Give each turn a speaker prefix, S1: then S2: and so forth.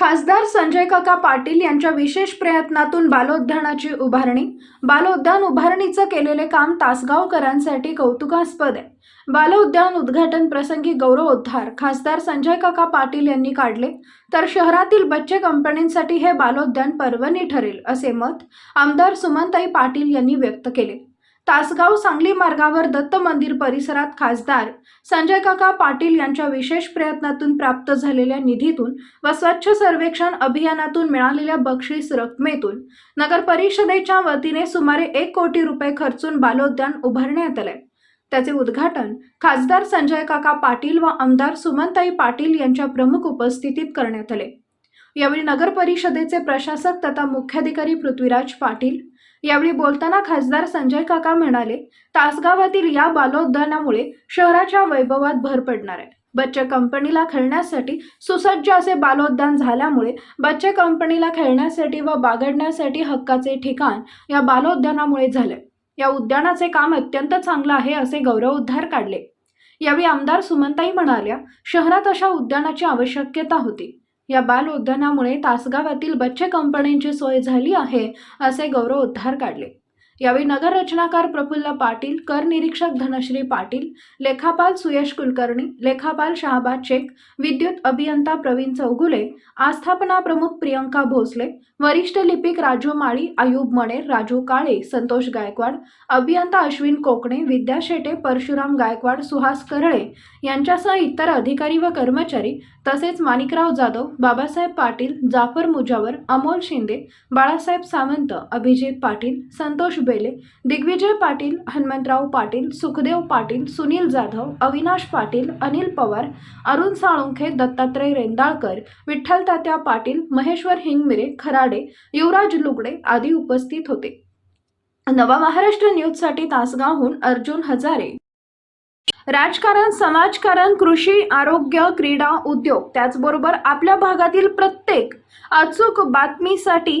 S1: खासदार संजय काका पाटील यांच्या विशेष प्रयत्नातून बालोद्यानाची उभारणी. बालोद्यान उभारणीचं केलेले काम तासगावकरांसाठी कौतुकास्पद आहे. बालोद्यान उद्घाटन प्रसंगी गौरवोद्धार खासदार संजय काका पाटील यांनी काढले. तर शहरातील बच्चे कंपनींसाठी हे बालोद्यान पर्वणी ठरेल असे मत आमदार सुमनताई पाटील यांनी व्यक्त केले. तासगाव सांगली मार्गावर दत्त मंदिर परिसरात खासदार संजय काका पाटील यांच्या विशेष प्रयत्नातून प्राप्त झालेल्या निधीतून व स्वच्छ सर्वेक्षण अभियानातून मिळालेल्या बक्षीस रकमेतून नगर परिषदेच्या वतीने सुमारे एक कोटी रुपये खर्चून बालोद्यान उभारण्यात आले. त्याचे उद्घाटन खासदार संजय काका पाटील व आमदार सुमनताई पाटील यांच्या प्रमुख उपस्थितीत करण्यात आले. यावेळी नगर परिषदेचे प्रशासक तथा मुख्याधिकारी पृथ्वीराज पाटील यावेळी बोलताना खासदार संजय काका म्हणाले तासगावातील या बालोद्यानामुळे शहराच्या वैभवात भर पडणार आहे. बच्चे कंपनीला खेळण्यासाठी सुसज्ज असे बालोद्यान झाल्यामुळे बच्चे कंपनीला खेळण्यासाठी व बागडण्यासाठी हक्काचे ठिकाण या बालोद्यानामुळे झाले. या उद्यानाचे काम अत्यंत चांगलं आहे असे गौरव उद्धार काढले. यावेळी आमदार सुमनताई म्हणाल्या शहरात अशा उद्यानाची आवश्यकता होती. या बाल उद्यानामुळे तासगावातील बच्चे कंपन्यांची सोय झाली आहे असे गौरवोद्धार काढले. यावेळी नगर रचनाकार प्रफुल्ल पाटील कर निरीक्षक धनश्री पाटील लेखापाल सुयश कुलकर्णी लेखापाल शहाबाद शेख विद्युत अभियंता प्रवीण चौगुले आस्थापना प्रमुख प्रियंका भोसले वरिष्ठ लिपिक राजू माळी आयुब मणे राजू काळे संतोष गायकवाड अभियंता अश्विन कोकणे विद्या शेटे परशुराम गायकवाड सुहास करळे यांच्यासह इतर अधिकारी व कर्मचारी तसेच माणिकराव जाधव बाबासाहेब पाटील जाफर मुजावर अमोल शिंदे बाळासाहेब सावंत अभिजित पाटील संतोष बेले दिग्विजय पाटील हनुमंतराव पाटील सुखदेव पाटील सुनील जाधव अविनाश पाटील अनिल पवार अरुण साळुंखे दत्तात्रय रेंदाळकर विठ्ठल तात्या पाटील महेश्वर हिंगमिरे खराडे युवराज लुगडे आदी उपस्थित होते. नवा महाराष्ट्र न्यूजसाठी तासगावहून अर्जुन हजारे. राजकारण समाजकारण कृषी आरोग्य क्रीडा उद्योग त्याचबरोबर आपल्या भागातील प्रत्येक अचूक बातमीसाठी